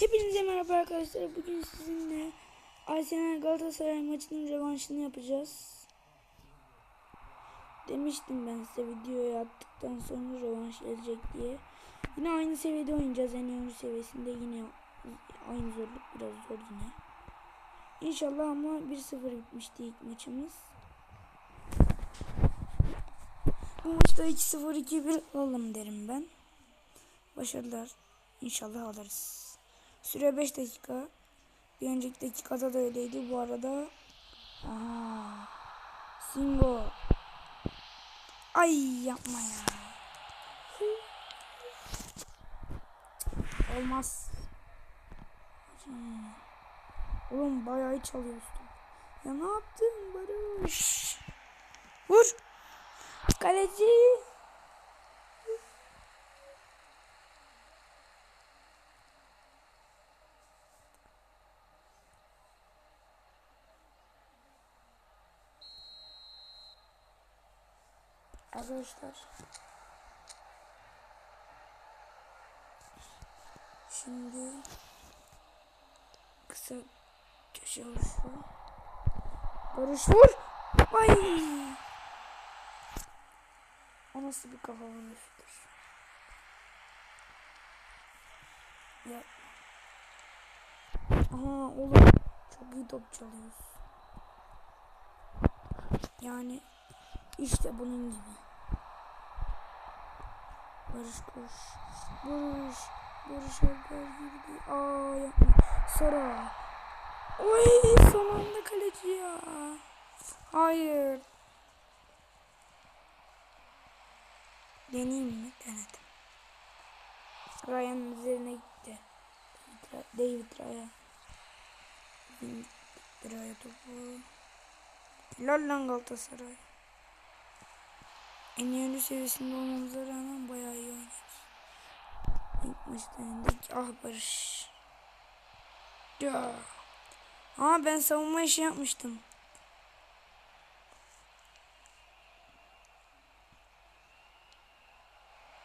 Hepinize merhaba arkadaşlar. Bugün sizinle Arsenal Galatasaray maçının rövanşını yapacağız. Demiştim ben size videoyu attıktan sonra rövanş gelecek diye. Yine aynı seviyede oynayacağız. En oyuncu seviyesinde yine aynı zorluk biraz zor yine. İnşallah ama 1-0 bitmişti ilk maçımız. Bu maçta 2-0 2-1 alalım derim ben. Başarılar. İnşallah alırız. Süre 5 dakika. Bir önceki dakikada da öyleydi. Bu arada Aa, Singo. Ay yapma ya. Olmaz. Hmm. Oğlum bayağı çalıyorsun. Ya ne yaptın Barış? Vur. Kaleci. Arkadaşlar. Şimdi kısa köşe vuruşu. Barış vur. Ay. O nasıl bir kafa vuruşudur? Ya. Aha oğlum çok iyi top çalıyoruz. Yani işte bunun gibi. Barış koş. Barış. Barış Alper girdi. Aa yapma. Sara. Oy son anda kaleci ya. Hayır. Deneyeyim mi? Denedim. Ryan'ın üzerine gitti. David Ryan. David Ryan topu. Helal lan Galatasaray. En iyi oyuncu seviyesinde olmamıza rağmen bayağı iyi oynuyoruz. İlk maçta yendik. Ah Barış. Ya. Aa ben savunma işi yapmıştım.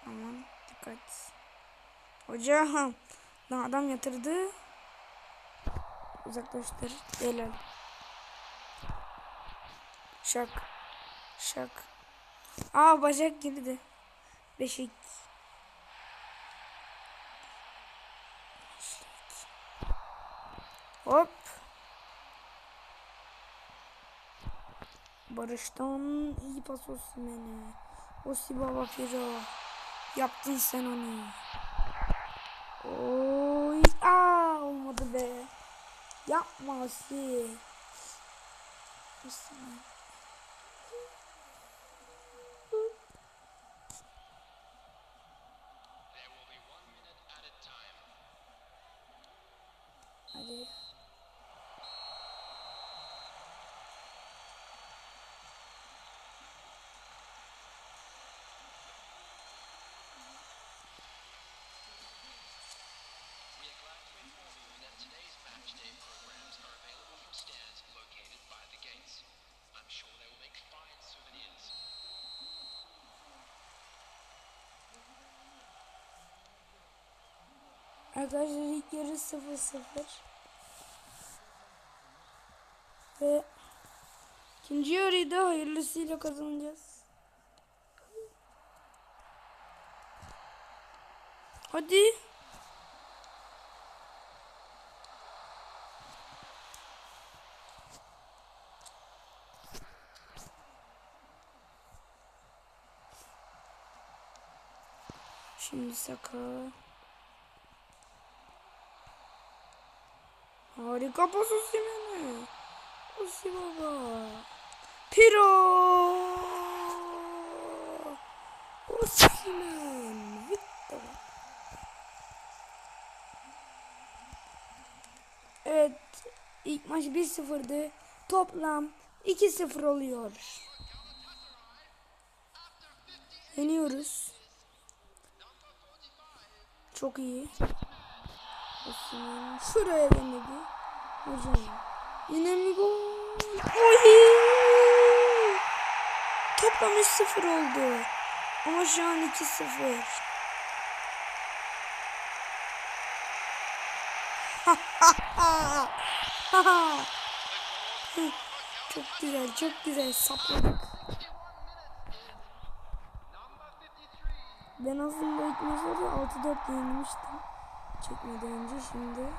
Aman dikkat. Hocam. Lan adam yatırdı. Uzaklaştır. Helal. Şak. Şak. Aa bacak girdi. Beşik. Hop. Barış'tan iyi pas olsun beni. Osi baba Firo. Yaptın sen onu. Oy. Aa olmadı be. Yapma Osi. Osi. Arkadaşlar ilk yarı 0-0. Ve ikinci yarıyı da hayırlısıyla kazanacağız. Hadi. Şimdi Saka. Harika pas Osimhen'e. Osi baba. Piro. Osimhen. Victor. Evet. ilk maç 1-0'dı. Toplam 2-0 oluyor. Yeniyoruz. Çok iyi. Osimhen şuraya denedi. Hocam. Yine mi gol? Oy! Toplam 3-0 oldu. Ama şu an 2-0. çok güzel, çok güzel sapladık. Ben aslında ilk maçlarda 6-4 yenilmiştim. Çekmeden önce şimdi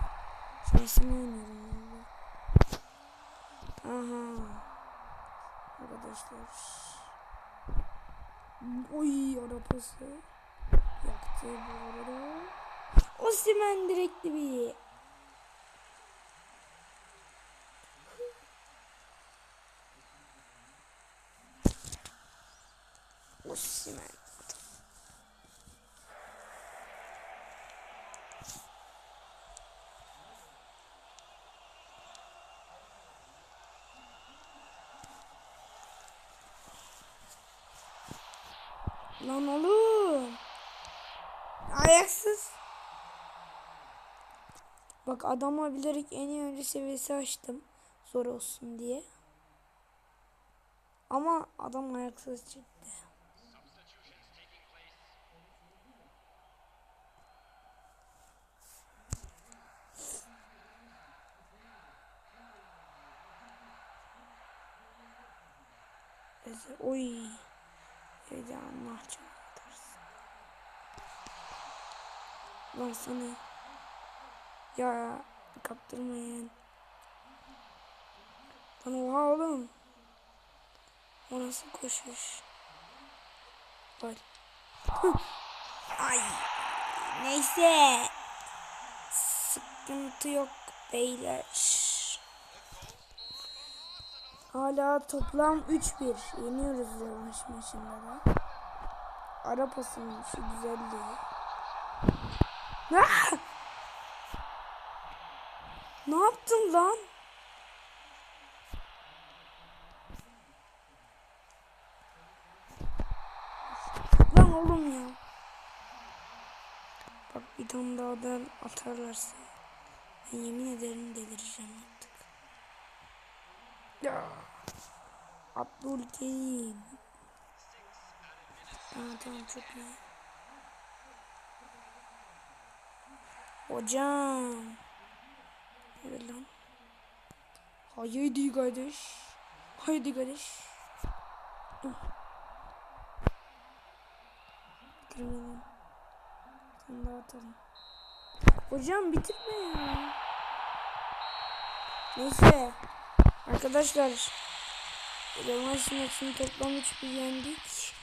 şansımı oynuyorum valla. Aha. Arkadaşlar. Oy arabası. Yaktı bu arada. Osimen direkli bir. Osimen. Lan oğlum. Ayaksız. Bak adama bilerek en iyi önce seviyesi açtım. Zor olsun diye. Ama adam ayaksız çıktı. Oy. Evde Allah çarptırsın. Lan sana. Ya kaptırmayın. Lan oha oğlum. O nasıl koşuş? Bak. Hıh. Ay. Neyse. Sıkıntı yok beyler. Hala toplam 3-1. Yeniyoruz rövanş maçında da. Ara pasının şu güzelliği. Ah! Ne yaptın lan? Lan oğlum ya. Bak bir tane daha da atarlarsa ben yemin ederim delireceğim. Ya. Abdülkerim. Aa. Hocam. Evet lan. Haydi kardeş. Haydi kardeş. Kırmayalım. Sen daha atalım. Hocam bitirme ya. Neyse. Arkadaşlar. Rövanş maçını toplam 3 bir yendik.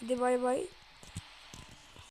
Hadi bay bay.